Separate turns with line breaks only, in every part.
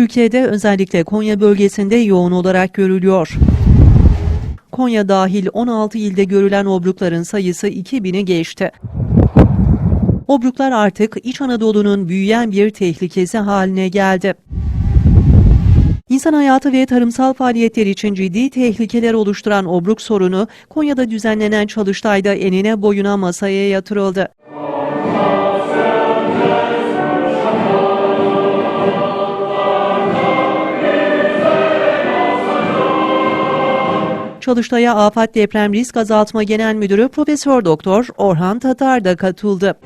Türkiye'de özellikle Konya bölgesinde yoğun olarak görülüyor. Konya dahil 16 ilde görülen obrukların sayısı 2000'i geçti. Obruklar artık İç Anadolu'nun büyüyen bir tehlikesi haline geldi. İnsan hayatı ve tarımsal faaliyetler için ciddi tehlikeler oluşturan obruk sorunu Konya'da düzenlenen çalıştayda enine boyuna masaya yatırıldı. Çalıştay'a Afat Deprem Risk Azaltma Genel Müdürü Profesör Doktor Orhan Tatar da katıldı.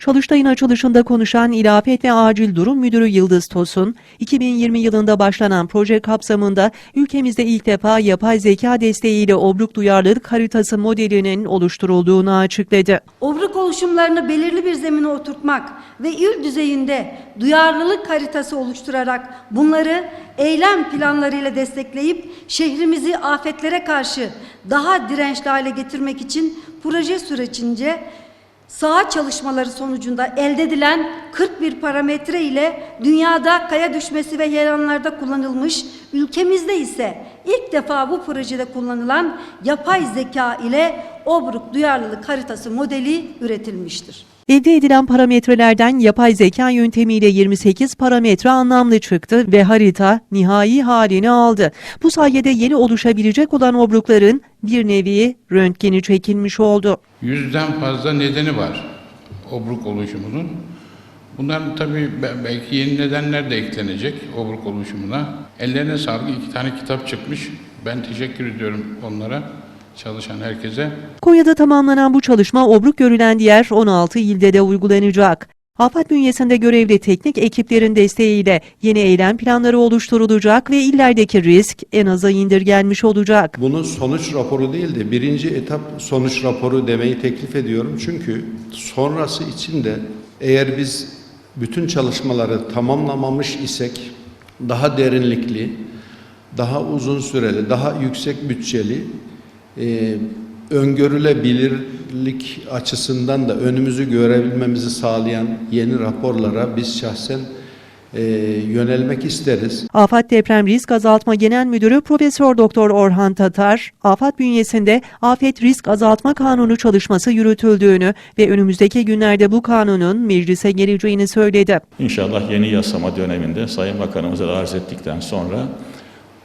Çalıştay'ın açılışında konuşan İl Afet ve Acil Durum Müdürü Yıldız Tosun, 2020 yılında başlanan proje kapsamında ülkemizde ilk defa yapay zeka desteğiyle obruk duyarlılık haritası modelinin oluşturulduğunu açıkladı.
Obruk oluşumlarını belirli bir zemine oturtmak ve il düzeyinde duyarlılık haritası oluşturarak bunları eylem planlarıyla destekleyip şehrimizi afetlere karşı daha dirençli hale getirmek için proje sürecince saha çalışmaları sonucunda elde edilen 41 parametre ile dünyada kaya düşmesi ve heyelanlarda kullanılmış, ülkemizde ise ilk defa bu projede kullanılan yapay zeka ile obruk duyarlılık haritası modeli üretilmiştir.
Elde edilen parametrelerden yapay zeka yöntemiyle 28 parametre anlamlı çıktı ve harita nihai halini aldı. Bu sayede yeni oluşabilecek olan obrukların bir nevi röntgeni çekilmiş oldu.
Yüzden fazla nedeni var obruk oluşumunun. Bunların tabii be- belki yeni nedenler de eklenecek obruk oluşumuna. Ellerine sağlık iki tane kitap çıkmış. Ben teşekkür ediyorum onlara, çalışan herkese.
Konya'da tamamlanan bu çalışma obruk görülen diğer 16 ilde de uygulanacak. Afat bünyesinde görevli teknik ekiplerin desteğiyle yeni eylem planları oluşturulacak ve illerdeki risk en aza indirgenmiş olacak.
Bunu sonuç raporu değil de birinci etap sonuç raporu demeyi teklif ediyorum. Çünkü sonrası için de eğer biz bütün çalışmaları tamamlamamış isek daha derinlikli, daha uzun süreli, daha yüksek bütçeli, e, öngörülebilirlik açısından da önümüzü görebilmemizi sağlayan yeni raporlara biz şahsen e, yönelmek isteriz.
Afat Deprem Risk Azaltma Genel Müdürü Profesör Doktor Orhan Tatar, afat bünyesinde Afet Risk Azaltma Kanunu çalışması yürütüldüğünü ve önümüzdeki günlerde bu kanunun meclise geleceğini söyledi.
İnşallah yeni yasama döneminde Sayın Bakanımıza da arz ettikten sonra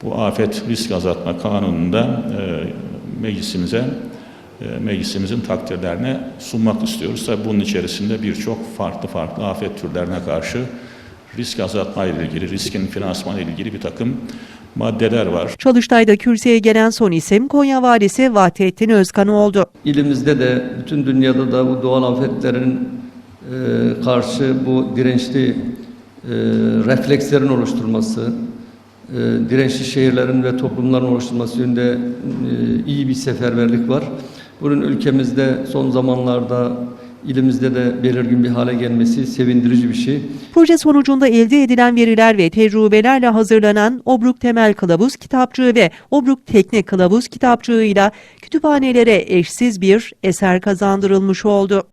bu afet risk azaltma kanununda e, meclisimize e, meclisimizin takdirlerine sunmak istiyoruz. Tabii bunun içerisinde birçok farklı farklı afet türlerine karşı risk azaltma ile ilgili, riskin finansmanı ile ilgili bir takım maddeler var.
Çalıştay'da kürsüye gelen son isim Konya Valisi Vahdettin Özkan oldu.
İlimizde de bütün dünyada da bu doğal afetlerin e, karşı bu dirençli e, reflekslerin oluşturulması, e, dirençli şehirlerin ve toplumların oluşturulması yönünde e, iyi bir seferberlik var. Bunun ülkemizde son zamanlarda ilimizde de belirgin bir hale gelmesi sevindirici bir şey.
Proje sonucunda elde edilen veriler ve tecrübelerle hazırlanan Obruk Temel Kılavuz Kitapçığı ve Obruk Tekne Kılavuz Kitapçığı'yla kütüphanelere eşsiz bir eser kazandırılmış oldu.